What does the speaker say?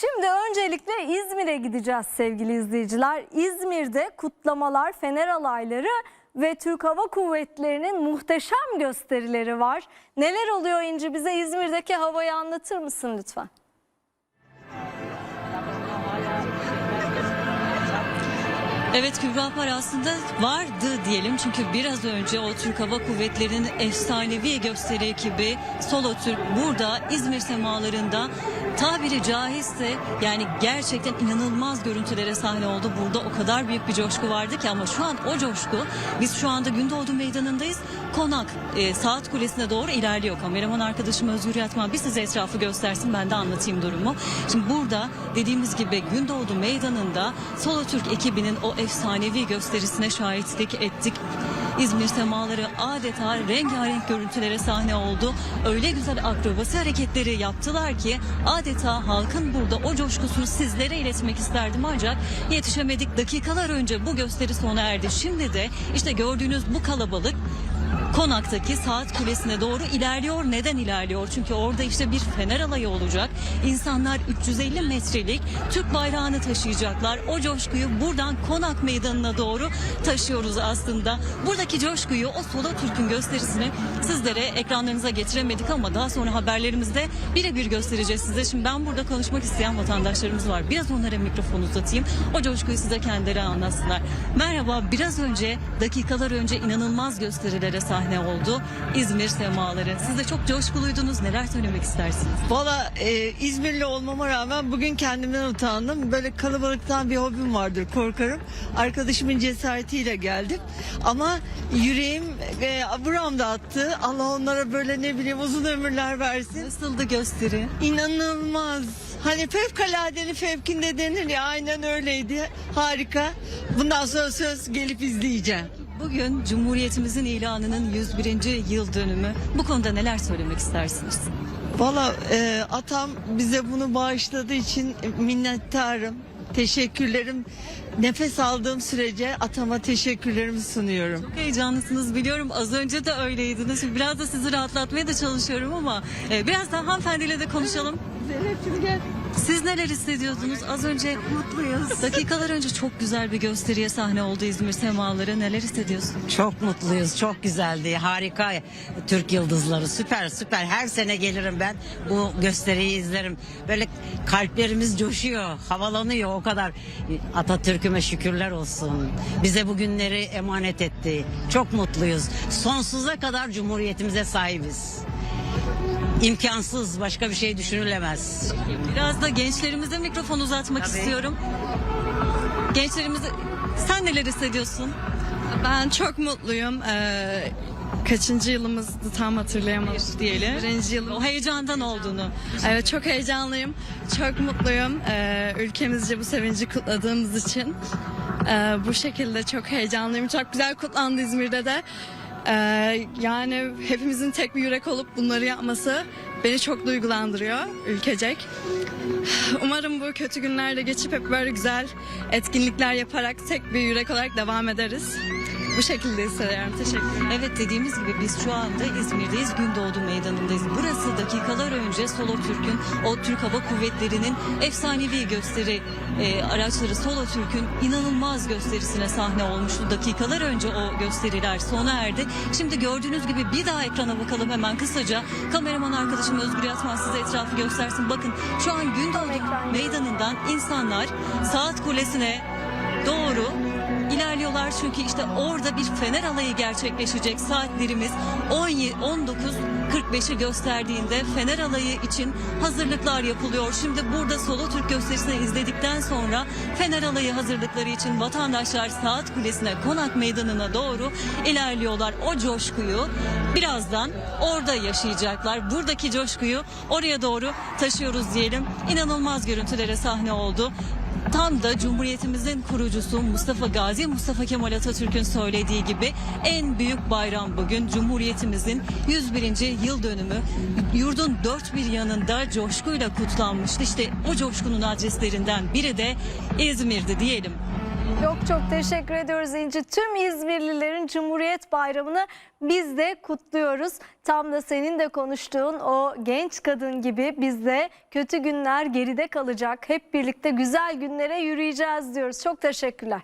Şimdi öncelikle İzmir'e gideceğiz sevgili izleyiciler. İzmir'de kutlamalar, fener alayları ve Türk Hava Kuvvetleri'nin muhteşem gösterileri var. Neler oluyor İnci bize İzmir'deki havayı anlatır mısın lütfen? Evet Kübra Par aslında vardı diyelim çünkü biraz önce o Türk Hava Kuvvetleri'nin efsanevi gösteri ekibi Solo Türk burada İzmir semalarında tabiri caizse yani gerçekten inanılmaz görüntülere sahne oldu. Burada o kadar büyük bir coşku vardı ki ama şu an o coşku biz şu anda Gündoğdu Meydanı'ndayız. Konak e, Saat Kulesi'ne doğru ilerliyor. Kameraman arkadaşım Özgür Yatman bir size etrafı göstersin ben de anlatayım durumu. Şimdi burada dediğimiz gibi Gündoğdu Meydanı'nda Solo Türk ekibinin o efsanevi gösterisine şahitlik ettik. İzmir semaları adeta rengarenk görüntülere sahne oldu. Öyle güzel akrobasi hareketleri yaptılar ki adeta halkın burada o coşkusunu sizlere iletmek isterdim ancak yetişemedik. Dakikalar önce bu gösteri sona erdi. Şimdi de işte gördüğünüz bu kalabalık Konak'taki saat kulesine doğru ilerliyor. Neden ilerliyor? Çünkü orada işte bir fener alayı olacak. İnsanlar 350 metrelik Türk bayrağını taşıyacaklar. O coşkuyu buradan Konak Meydanı'na doğru taşıyoruz aslında. Buradaki coşkuyu o Solo Türk'ün gösterisini sizlere ekranlarınıza getiremedik ama daha sonra haberlerimizde birebir göstereceğiz size. Şimdi ben burada konuşmak isteyen vatandaşlarımız var. Biraz onlara mikrofon uzatayım. O coşkuyu size kendileri anlatsınlar. Merhaba biraz önce dakikalar önce inanılmaz gösterilere sahne oldu. İzmir semaları. Siz de çok coşkuluydunuz. Neler söylemek istersiniz? Valla e, İzmirli olmama rağmen bugün kendimden utandım. Böyle kalabalıktan bir hobim vardır korkarım. Arkadaşımın cesaretiyle geldim. Ama yüreğim e, buramda attı. Allah onlara böyle ne bileyim uzun ömürler versin. Nasıldı gösteri? İnanılmaz. Hani fevkaladenin fevkinde denir ya aynen öyleydi. Harika. Bundan sonra söz gelip izleyeceğim. Bugün Cumhuriyetimizin ilanının 101. yıl dönümü. Bu konuda neler söylemek istersiniz? Valla e, atam bize bunu bağışladığı için minnettarım. Teşekkürlerim. Nefes aldığım sürece atama teşekkürlerimi sunuyorum. Çok heyecanlısınız biliyorum. Az önce de öyleydiniz. Şimdi biraz da sizi rahatlatmaya da çalışıyorum ama e, biraz daha hanımefendiyle de konuşalım. Siz neler hissediyordunuz? Az önce Mutluyuz. dakikalar önce çok güzel bir gösteriye sahne oldu İzmir semaları. Neler hissediyorsunuz? Çok mutluyuz. Çok güzeldi. Harika. Türk yıldızları. Süper süper. Her sene gelirim ben. Bu gösteriyi izlerim. Böyle kalplerimiz coşuyor. Havalanıyor o kadar. Atatürk'üme şükürler olsun. Bize bu günleri emanet etti. Çok mutluyuz. Sonsuza kadar cumhuriyetimize sahibiz. İmkansız. Başka bir şey düşünülemez. Biraz da gençlerimize mikrofon uzatmak Tabii. istiyorum. Gençlerimize sen neler hissediyorsun? Ben çok mutluyum. Ee, kaçıncı yılımızdı tam hatırlayamadım. diyelim. Birinci O yılım. heyecandan olduğunu. Evet çok heyecanlıyım. Çok mutluyum. Ee, ülkemizce bu sevinci kutladığımız için. Ee, bu şekilde çok heyecanlıyım. Çok güzel kutlandı İzmir'de de. Ee, yani hepimizin tek bir yürek olup bunları yapması beni çok duygulandırıyor ülkecek. Umarım bu kötü günlerde geçip hep böyle güzel etkinlikler yaparak tek bir yürek olarak devam ederiz. Bu şekilde hissediyorum. Teşekkür ederim. Evet dediğimiz gibi biz şu anda İzmir'deyiz. Gündoğdu Meydanı'ndayız. Burası dakikalar önce Solo Türk'ün, o Türk Hava Kuvvetleri'nin efsanevi gösteri e, araçları Solo Türk'ün inanılmaz gösterisine sahne olmuştu. Dakikalar önce o gösteriler sona erdi. Şimdi gördüğünüz gibi bir daha ekrana bakalım hemen kısaca. Kameraman arkadaşım Özgür Yatman size etrafı göstersin. Bakın şu an Gündoğdu Meydanı'ndan insanlar Saat Kulesi'ne doğru ilerliyorlar çünkü işte orada bir fener alayı gerçekleşecek saatlerimiz 17 19.45'i gösterdiğinde fener alayı için hazırlıklar yapılıyor. Şimdi burada Solo Türk gösterisini izledikten sonra fener alayı hazırlıkları için vatandaşlar saat kulesine konak meydanına doğru ilerliyorlar. O coşkuyu birazdan orada yaşayacaklar. Buradaki coşkuyu oraya doğru taşıyoruz diyelim. İnanılmaz görüntülere sahne oldu. Tam da Cumhuriyetimizin kurucusu Mustafa Gazi Mustafa Kemal Atatürk'ün söylediği gibi en büyük bayram bugün Cumhuriyetimizin 101. yıl dönümü. Yurdun dört bir yanında coşkuyla kutlanmıştı. İşte o coşkunun adreslerinden biri de İzmir'di diyelim. Çok çok teşekkür ediyoruz İnci. Tüm İzmirlilerin Cumhuriyet Bayramı'nı biz de kutluyoruz. Tam da senin de konuştuğun o genç kadın gibi biz de kötü günler geride kalacak. Hep birlikte güzel günlere yürüyeceğiz diyoruz. Çok teşekkürler.